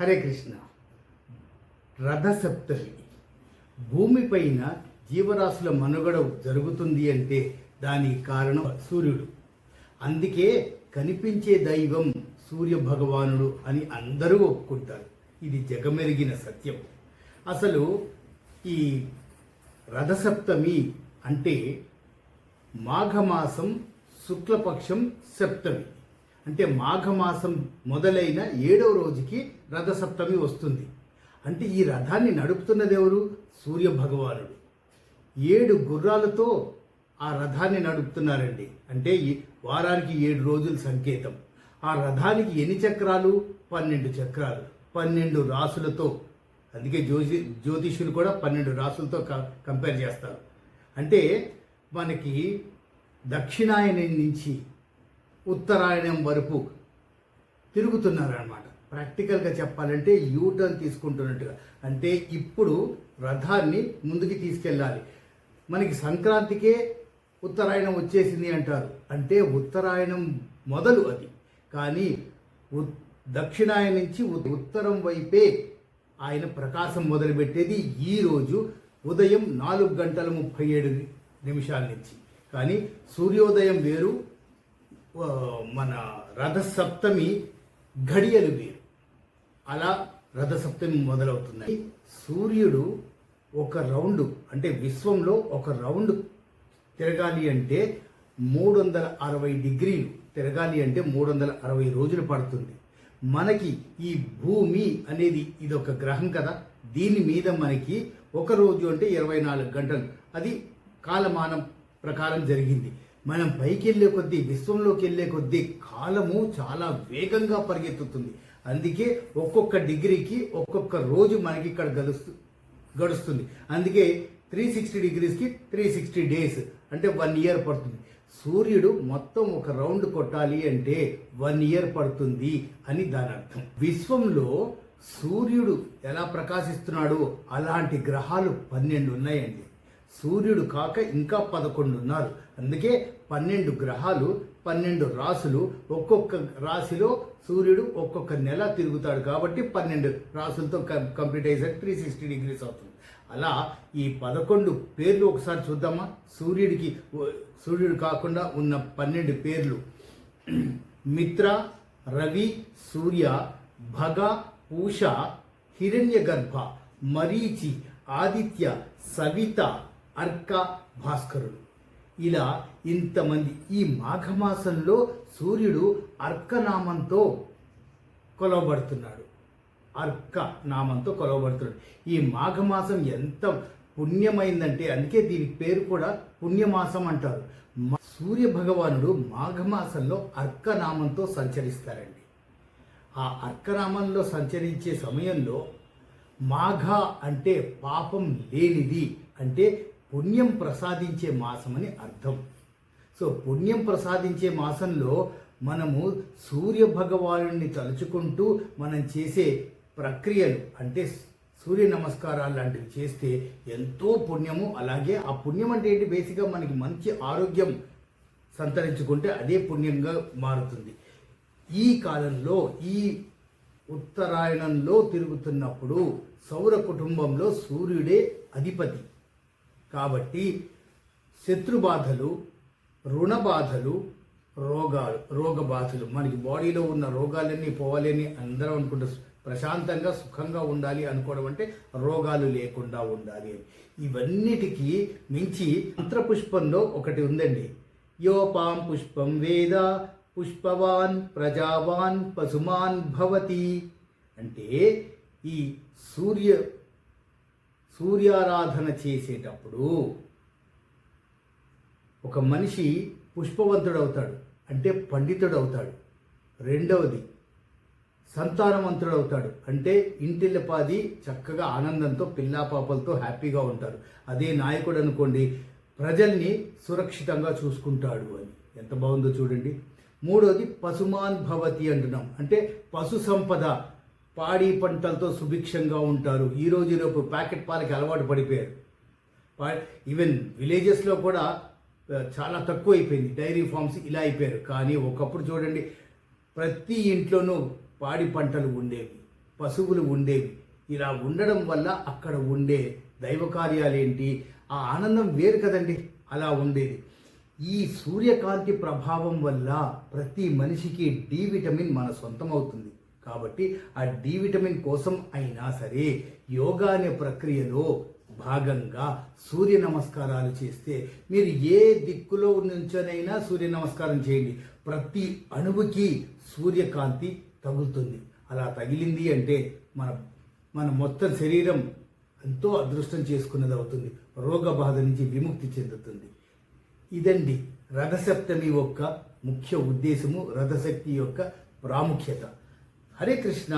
హరే కృష్ణ. రథసప్తమి. భూమిపైన జీవరాశుల మనుగడ జరుగుతుంది అంటే దానికి కారణం సూర్యుడు. అందుకే కనిపించే దైవం సూర్య భగవానుడు అని అందరూ ఒప్పుకుంటారు. ఇది జగమెరిగిన సత్యం. అసలు ఈ రథసప్తమి అంటే మాఘమాసం శుక్లపక్షం సప్తమి. అంటే మాఘమాసం మొదలైన ఏడవ రోజుకి రథసప్తమి వస్తుంది. అంటే ఈ రథాన్ని నడుపుతున్నది ఎవరు? సూర్య భగవానుడు. ఏడు గుర్రాలతో ఆ రథాన్ని నడుపుతున్నారండి. అంటే వారానికి ఏడు రోజుల సంకేతం. ఆ రథానికి ఎన్ని చక్రాలు? పన్నెండు చక్రాలు. పన్నెండు రాసులతో. అందుకే జ్యోతి జ్యోతిష్యులు కూడా పన్నెండు రాసులతో కంపేర్ చేస్తారు. అంటే మనకి దక్షిణాయనం నుంచి ఉత్తరాయణం వరకు తిరుగుతున్నారన్నమాట. ప్రాక్టికల్గా చెప్పాలంటే యూటర్న్ తీసుకుంటున్నట్టుగా. అంటే ఇప్పుడు రథాన్ని ముందుకు తీసుకెళ్ళాలి. మనకి సంక్రాంతికే ఉత్తరాయణం వచ్చేసింది అంటారు. అంటే ఉత్తరాయణం మొదలు అది. కానీ ఉ- దక్షిణాయనం నుంచి ఉత్తరం వైపే ఆయన ప్రకాశం మొదలుపెట్టేది ఈరోజు ఉదయం నాలుగు గంటల ముప్పై ఏడు నిమిషాల నుంచి. కానీ సూర్యోదయం వేరు మన రథసప్తమి ఘడియలు వేరు. అలా రథసప్తమి మొదలవుతుంది. సూర్యుడు ఒక రౌండ్ అంటే విశ్వంలో ఒక రౌండ్ తిరగాలి అంటే మూడు వందల అరవై డిగ్రీలు తిరగాలి అంటే మూడు వందల అరవై రోజులు పడుతుంది. మనకి ఈ భూమి అనేది ఇది ఒక గ్రహం కదా. దీని మీద మనకి ఒక రోజు అంటే ఇరవై నాలుగు గంటలు. అది కాలమానం ప్రకారం జరిగింది. మనం పైకి వెళ్ళే కొద్దీ విశ్వంలోకి వెళ్ళే కొద్దీ కాలము చాలా వేగంగా పరిగెత్తుతుంది. అందుకే ఒక్కొక్క డిగ్రీకి ఒక్కొక్క రోజు మనకి ఇక్కడ గడుస్తు గడుస్తుంది. అందుకే త్రీ సిక్స్టీ డిగ్రీస్కి త్రీ సిక్స్టీ డేస్ అంటే వన్ ఇయర్ పడుతుంది. సూర్యుడు మొత్తం ఒక రౌండ్ కొట్టాలి అంటే వన్ ఇయర్ పడుతుంది అని దాని అర్థం. విశ్వంలో సూర్యుడు ఎలా ప్రకాశిస్తున్నాడో అలాంటి గ్రహాలు పన్నెండు ఉన్నాయండి. సూర్యుడు కాక ఇంకా పదకొండు ఉన్నారు అందుకే పన్నెండు గ్రహాలు పన్నెండు రాసులు ఒక్కొక్క రాశిలో సూర్యుడు ఒక్కొక్క నెల తిరుగుతాడు కాబట్టి పన్నెండు రాసులతో కంప్లీట్ అయ్యేసరికి త్రీ సిక్స్టీ డిగ్రీస్ అవుతుంది. అలా ఈ పదకొండు పేర్లు ఒకసారి చూద్దామా? సూర్యుడికి సూర్యుడు కాకుండా ఉన్న పన్నెండు పేర్లు. మిత్ర రవి సూర్య భగ పూష హిరణ్యగర్భ మరీచి ఆదిత్య సవిత అర్క భాస్కరుడు. ఇలా ఇంతమంది ఈ మాఘమాసంలో సూర్యుడు అర్కనామంతో కొలవబడుతున్నాడు. అర్క నామంతో కొలవబడుతున్నాడు. ఈ మాఘమాసం ఎంత పుణ్యమైందంటే అందుకే దీని పేరు కూడా పుణ్యమాసం అంటారు. మ- సూర్య భగవానుడు మాఘమాసంలో అర్కనామంతో సంచరిస్తారండి. ఆ అర్కనామంలో సంచరించే సమయంలో మాఘ అంటే పాపం లేనిది అంటే పుణ్యం ప్రసాదించే మాసం అని అర్థం. సో పుణ్యం ప్రసాదించే మాసంలో మనము సూర్య భగవానుడిని తలుచుకుంటూ మనం చేసే ప్రక్రియలు అంటే సూర్య నమస్కారాలు లాంటివి చేస్తే ఎంతో పుణ్యము. అలాగే ఆ పుణ్యం అంటే ఏంటి? బేసిక్గా మనకి మంచి ఆరోగ్యం సంతరించుకుంటే అదే పుణ్యంగా మారుతుంది. ఈ కాలంలో ఈ ఉత్తరాయణంలో తిరుగుతున్నప్పుడు సౌర కుటుంబంలో సూర్యుడే అధిపతి. కాబట్టి శత్రు బాధలు రుణ బాధలు రోగాలు రోగ బాధలు. మనకి బాడీలో ఉన్న రోగాలన్నీ పోవాలని అందరం అనుకుంటారు ప్రశాంతంగా సుఖంగా ఉండాలి అనుకోవడం అంటే రోగాలు లేకుండా ఉండాలి ఇవన్నిటికీ మించి మంత్రపుష్పంలో ఒకటి ఉందండి. యోపాం పుష్పం వేద పుష్పవాన్ ప్రజావాన్ పశుమాన్ భవతి. అంటే ఈ సూర్య సూర్యారాధన చేసేటప్పుడు ఒక మనిషి పుష్పవంతుడు అవుతాడు అంటే పండితుడు అవుతాడు రెండవది సంతానవంతుడు అవుతాడు అంటే ఇంటిల్లపాది చక్కగా ఆనందంతో పిల్లాపాపలతో హ్యాపీగా ఉంటారు. అదే నాయకుడు అనుకోండి ప్రజల్ని సురక్షితంగా చూసుకుంటాడు అని. ఎంత బాగుందో చూడండి. మూడోది పశుమాన్ భవతి అంటున్నాం. అంటే పశు సంపద పాడి పంటలతో సుభిక్షంగా ఉంటారు. ఈ రోజు రేపు ప్యాకెట్ పాలకి అలవాటు పడిపోయారు. ఈవెన్ విలేజెస్లో కూడా చాలా తక్కువ అయిపోయింది డైరీ ఫార్మ్స్ ఇలా అయిపోయారు. కానీ ఒకప్పుడు చూడండి ప్రతి ఇంట్లోనూ పాడి పంటలు ఉండేవి. పశువులు ఉండేవి. ఇలా ఉండడం వల్ల అక్కడ ఉండే దైవ కార్యాలేంటి ఆ ఆనందం వేరు కదండి. అలా ఉండేది. ఈ సూర్యకాంతి ప్రభావం వల్ల ప్రతి మనిషికి డి విటమిన్ మన సొంతం అవుతుంది. కాబట్టి ఆ డి విటమిన్ కోసం అయినా సరే యోగా అనే ప్రక్రియలో భాగంగా సూర్య నమస్కారాలు చేస్తే మీరు ఏ దిక్కులో నుంచోనైనా సూర్య నమస్కారం చేయండి. ప్రతి అణువుకి సూర్యకాంతి తగులుతుంది. అలా తగిలింది అంటే మన మన మొత్తం శరీరం ఎంతో అదృష్టం చేసుకున్నది అవుతుంది. రోగ బాధ నుంచి విముక్తి చెందుతుంది. ఇదండి రథసప్తమి యొక్క ముఖ్య ఉద్దేశము రథశక్తి యొక్క ప్రాముఖ్యత. హరే కృష్ణ